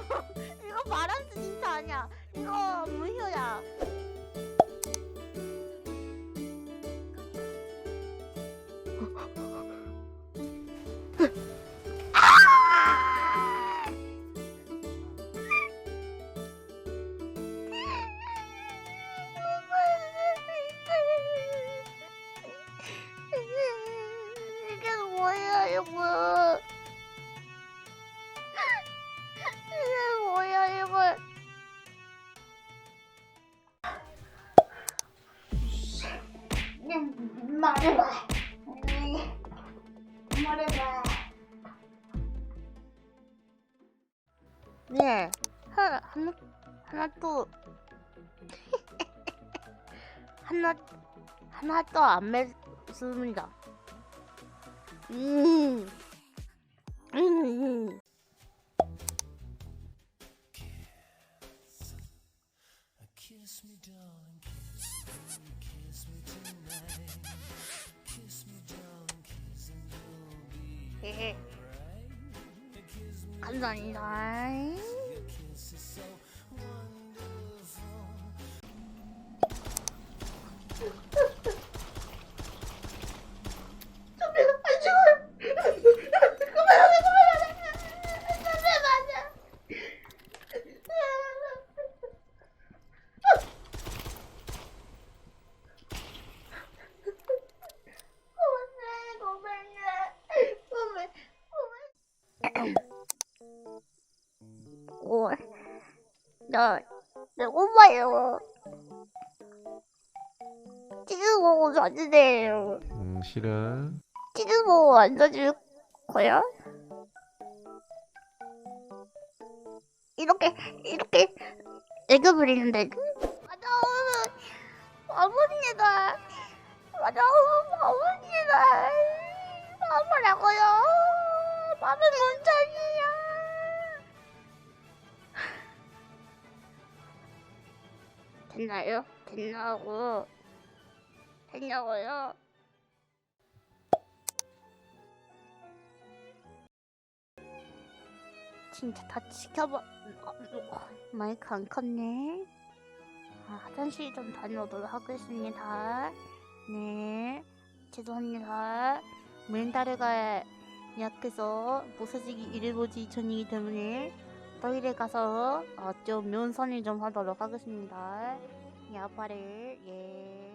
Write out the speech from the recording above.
이거 바람스 진짜 아니야. 이거 무효야. 뭐야 이거? 말해봐. 음, 말해봐. 네, 하나, 하나, 하나 또, 하나, 하나 또안 맺습니다. 음, 음, darling, kiss me. Kiss darling, 감사합니다. 나, 나 오빠예요. 치즈 보고 사주세요. 음, 싫어. 치즈 보고 안 사줄 거야? 이렇게, 이렇게 애교 부리는데. 맞아, 아버지가, 됐나요? 됐냐고. 됐냐고요? 진짜 다 지켜봐. 어, 마이크 안 컸네. 아, 화장실 좀 다녀오도록 하겠습니다. 네, 죄송합니다. 멘탈가 약해서 부서지기 일보지 전이기 때문에 토일에 가서 어, 좀 면선을 좀 하도록 하겠습니다. 야파를 예.